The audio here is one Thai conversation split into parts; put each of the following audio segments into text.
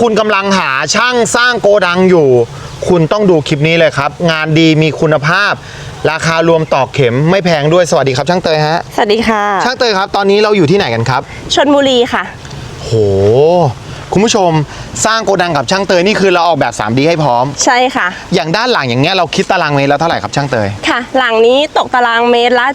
คุณกำลังหาช่างสร้างโกดังอยู่ คุณต้องดูคลิปนี้เลยครับ งานดีมีคุณภาพ ราคารวมต่อเข็มไม่แพงด้วยสวัสดีครับ ช่างเตยฮะสวัสดีค่ะ ช่างเตยครับ ตอนนี้เราอยู่ที่ไหนกันครับชนบุรีค่ะ โห คุณผู้ชมสร้างโกดังกับช่างเตยนี่คือเราออกแบบ 3D ให้พร้อม ใช่ค่ะ อย่างด้านหลังอย่างเงี้ยเราคิดตารางเมตรแล้วเท่าไหร่ครับช่างเตย ค่ะ หลังนี้ตกตารางเมตรละ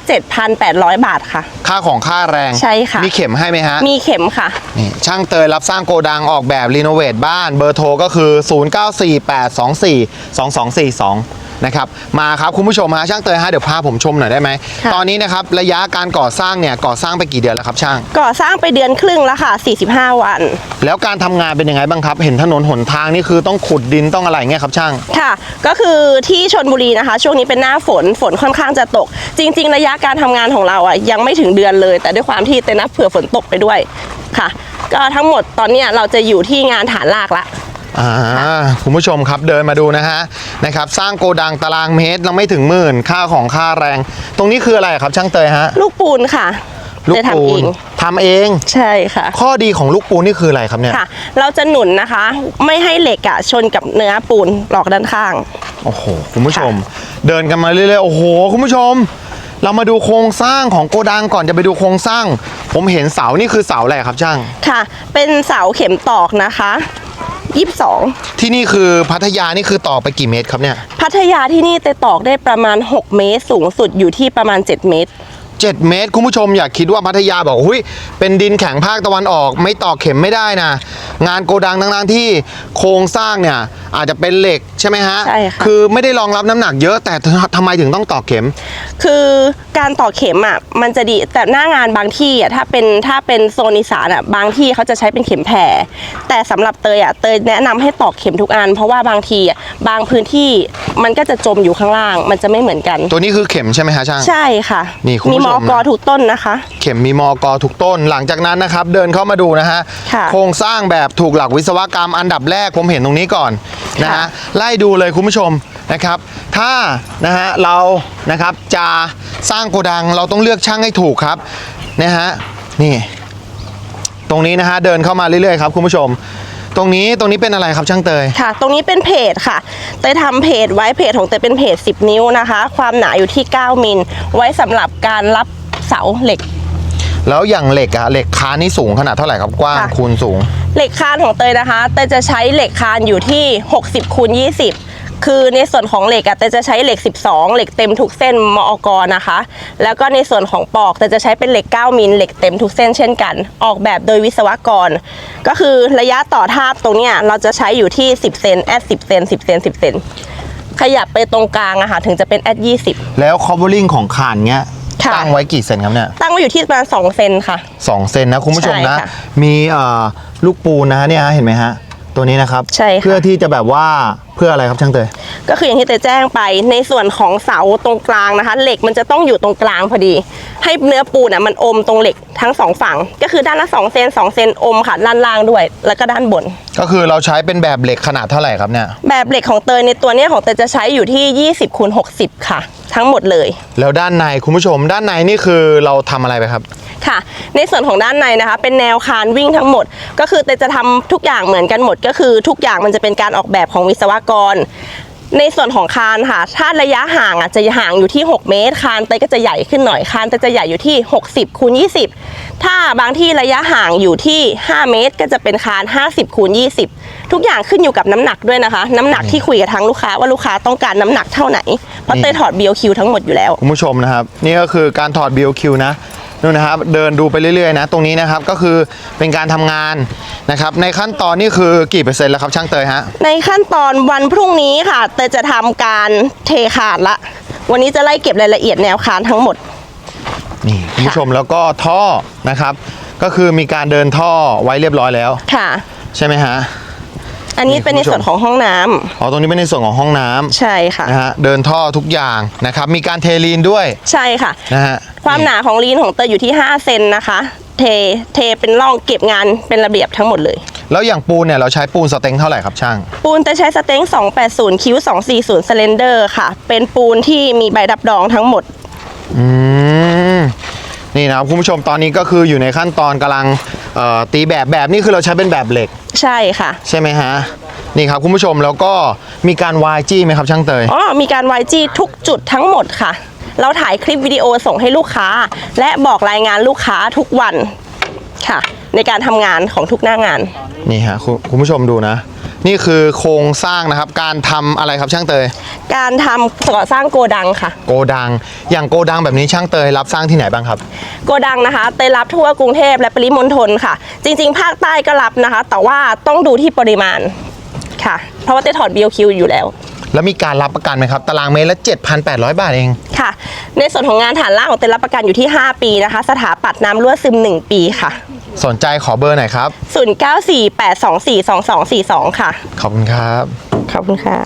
7,800 บาทค่ะ ค่ค่าของค่าแรงใช่ค่ะ มีเข็มให้ไหมฮะมีเข็มค่ะ นี่ช่างเตยรับสร้างโกดังออกแบบรีโนเวทบ้านเบอร์โทรก็คือ 0948242242 นะครับมาครับคุณผู้ชมฮะช่างเตยฮะเดี๋ยวพาผมชมหน่อยได้ไหมค่ะ ตอนนี้นะครับระยะการก่อสร้างเนี่ยก่อสร้างไปกี่เดือนแล้วครับช่าง ก่อสร้างไปเดือนครึ่งแล้วค่ะ 45 วัน แล้วการทำงานเป็นยังไงบ้างครับ เห็นถนนหนทางนี่คือต้องขุดดินต้องอะไรเงี้ยครับช่าง ค่ะ ก็คือที่ชนบุรีนะคะ ช่วงนี้เป็นหน้าฝน ฝนค่อนข้างจะตก จริง ๆ ระยะการทำงานของเราอะยังไม่ถึงเดือนเลย แต่ด้วยความที่เต้นนับเผื่อฝนตกไปด้วยค่ะ ก็ทั้งหมดตอนเนี้ยเราจะอยู่ที่งานฐานลากละ อ่าคุณผู้ชมครับเดินมาดูนะฮะนะครับ สร้างโกดังตารางเมตรเราไม่ถึงหมื่นค่าของค่าแรง ตรงนี้คืออะไรครับช่างเตยฮะ ลูกปูนค่ะลูกจะปูทำเอนงทำเอง ใช่ค่ะ ข้อดีของลูกปูนนี่คืออะไรครับเนี่ยค่ะ เราจะหนุนนะคะ ไม่ให้เหล็กอะชนกับเนื้อปูนหลอกด้านข้าง โอ้โหคุณผู้ชม เดินกันมาเรื่อยๆโอ้โหคุณผู้ชม เรามาดูโครงสร้างของโกดังก่อนจะไปดูโครงสร้าง ผมเห็นเสานี่คือเสาอะไรครับช่าง ค่ะ เป็นเสาเข็มตอกนะคะ 22ที่นี่คือพัทยานี่คือต่อไปกี่เมตรครับเนี่ย พัทยาที่นี่เตตอกได้ประมาณ 6 เมตร สูงสุดอยู่ที่ประมาณ 7 เมตร 7 เมตร คุณผู้ชมอย่าคิดว่าพัทยาบอกหุ้ยเป็นดินแข็งภาคตะวันออก ไม่ต่อเข็มไม่ได้นะงานโกดังทั้งๆที่โครงสร้างเนี่ยอาจจะเป็นเหล็กใช่ไหมฮะใช่ค่ะ คือไม่ได้รองรับน้ำหนักเยอะแต่ทำไมถึงต้องต่อเข็ม คือการต่อเข็มอะมันจะดีแต่หน้างานบางที่อะถ้าเป็นถ้าเป็นโซนอีสานอะบางที่เขาจะใช้เป็นเข็มแผ่แต่สำหรับเตยอะเตยแนะนำให้ตอกเข็มทุกอัน เพราะว่าบางทีอะบางพื้นที่มันก็จะจมอยู่ข้างล่าง มันจะไม่เหมือนกัน ตัวนี้คือเข็มใช่ไหมฮะช่าง ใช่ค่ะนี่คุณผู้มีชมมอกอนะทุกต้นนะคะ เข็มมีมอกอทุกต้น หลังจากนั้นนะครับ เดินเข้ามาดูนะฮะ ค่ะ โครงสร้างแบบถูกหลักวิศวกรรมอันดับแรกผมเห็นตรงนี้ก่อนนะค่ะฮะไล่ดูเลยคุณผู้ชมนะครับ ถ้านะฮะเรานะครับจะสร้างโกดังเราต้องเลือกช่างให้ถูกครับนะฮะนี่ ตรงนี้นะฮะเดินเข้ามาเรื่อยๆครับคุณผู้ชมตรงนี้ตรงนี้เป็นอะไรครับช่างเตยค่ะ ตรงนี้เป็นเพจค่ะเตยทำเพจไว้เพจของเตยเป็นเพจ 10 นิ้วนะคะ ความหนาอยู่ที่ 9 มิลไว้สำหรับการรับเสาเหล็ก แล้วอย่างเหล็กอะเหล็กคานนี่สูงขนาดเท่าไหร่ครับกว้างค่ะ คูณสูง เหล็กคานของเตยนะคะเตยจะใช้เหล็กคานอยู่ที่ 60คูณ20 คือในส่วนของเหล็กอะเตยจะใช้เหล็ก 12 เหล็กเต็มทุกเส้นมอกนะคะ แล้วก็ในส่วนของปอกเตยจะใช้เป็นเหล็ก 9 มิลเหล็กเต็มทุกเส้นเช่นกัน ออกแบบโดยวิศวกร ก็คือระยะต่อทาบตรงเนี้ยเราจะใช้อยู่ที่ 10 เซนแอด10 เซน10 เซน10 เซนขยับไปตรงกลางอะค่ะถึงจะเป็นแอด20 แล้ว covering ของคานเนี้ยค่ะ ตั้งไว้กี่เซนครับเนี่ยตั้ งไว้อยู่ที่ประมาณ2เซนค่ะ สองเซนนะคุณผู้ชมนะใช่ค่ะมีเอ่อลูกปูนนะฮะเนี่ยฮะเห็นไหมฮะตัวนี้นะครับใช่ค่ะ เพื่อที่จะแบบว่าเพื่ออะไรครับช่างเตย ก็คืออย่างที่เตยแจ้งไปในส่วนของเสาตรงกลางนะคะ เหล็กมันจะต้องอยู่ตรงกลางพอดี ให้เนื้อปูนอะมันอมตรงเหล็กทั้งสองฝั่ง ก็คือด้านละ2เซน2เซนอมค่ะด้านล่างด้วย แล้วก็ด้านบน ก็คือเราใช้เป็นแบบเหล็กขนาดเท่าไหร่ครับเนี่ย แบบเหล็กของเตยในตัวเนี้ยของเตยจะใช้อยู่ที่ 20คูณ60 ค่ะ ทั้งหมดเลย แล้วด้านในคุณผู้ชม ด้านในนี่คือเราทำอะไรไปครับ ค่ะ ในส่วนของด้านในนะคะ เป็นแนวคานวิ่งทั้งหมด ก็คือเตยจะทำทุกอย่างเหมือนกันหมด ก็คือทุกอย่างมันจะเป็นการออกแบบของวิศวกร ในส่วนของคานค่ะ ถ้าระยะห่างอะจะห่างอยู่ที่ 6 เมตร คานเตยก็จะใหญ่ขึ้นหน่อย คานเตยจะใหญ่อยู่ที่ 60คูณ20 ถ้าบางที่ระยะห่างอยู่ที่ 5 เมตร ก็จะเป็นคาน 50คูณ20 ทุกอย่างขึ้นอยู่กับน้ำหนักด้วยนะคะ น้ำหนักที่คุยกับทางลูกค้าว่าลูกค้าต้องการน้ำหนักเท่าไหน เพราะเตยถอด BOQ ทั้งหมดอยู่แล้ว คุณผู้ชมนะครับ นี่ก็คือการถอด BOQ นะ นู่นนะครับเดินดูไปเรื่อยๆนะ ตรงนี้นะครับก็คือเป็นการทำงานนะครับ ในขั้นตอนนี่คือกี่เปอร์เซ็นต์แล้วครับช่างเตยฮะ ในขั้นตอนวันพรุ่งนี้ค่ะ เตยจะทำการเทคานละ วันนี้จะไล่เก็บรายละเอียดแนวคานทั้งหมด นี่คุณผู้ชมแล้วก็ท่อนะครับ ก็คือมีการเดินท่อไว้เรียบร้อยแล้ว ค่ะ ใช่ไหมฮะ อันนี้นี่เป็นในคุณผู้ชมส่วนของห้องน้ำอ๋อตรงนี้เป็นในส่วนของห้องน้ำใช่ค่ะ นะฮะเดินท่อทุกอย่างนะครับมีการเทลีนด้วยใช่ค่ะ นะฮะความหนาของลีนของเตยอยู่ที่ 5 เซนนะคะ เทเทเป็นร่องเก็บงานเป็นระเบียบทั้งหมดเลย แล้วอย่างปูนเนี่ยเราใช้ปูนสเต็งเท่าไหร่ครับช่าง ปูนเตยใช้สเต็ง280 คิ้ว 240 s เลนเดอร์ค่ะ เป็นปูนที่มีใบรับรองทั้งหมด อืมนี่นะครับคุณผู้ชมตอนนี้ก็คืออยู่ในขั้นตอนกำลัง เอ่อตีแบบแบบนี่คือเราใช้เป็นแบบเหล็ก ใช่ค่ะ ใช่ไหมฮะ นี่ครับคุณผู้ชมแล้วก็มีการวายจี้ไหมครับช่างเตย อ๋อ มีการ YG ทุกจุดทั้งหมดค่ะ เราถ่ายคลิปวิดีโอส่งให้ลูกค้า และบอกรายงานลูกค้าทุกวันค่ะ ในการทำงานของทุกหน้างาน นี่ฮะคุณคุณผู้ชมดูนะ นี่คือโครงสร้างนะครับ การทำอะไรครับช่างเตย การทำก่อสร้างโกดังค่ะ โกดัง อย่างโกดังแบบนี้ช่างเตยรับสร้างที่ไหนบ้างครับ โกดังนะคะเตยรับทั่วกรุงเทพและปริมณฑลค่ะ จริงๆ ภาคใต้ก็รับนะคะ แต่ว่าต้องดูที่ปริมาณค่ะ เพราะว่าเตยถอด BOQ อยู่แล้ว แล้วมีการรับประกันไหมครับ ตารางเมตรละ 7,800 บาทเอง ค่ะ ในส่วนของงานฐานล่างของเตยรับประกันอยู่ที่ 5 ปีนะคะ สถาปัตย์น้ำรั่วซึม 1 ปีค่ะ สนใจขอเบอร์หน่อยครับ 0948242242 ค่ะ ขอบคุณครับ ขอบคุณค่ะ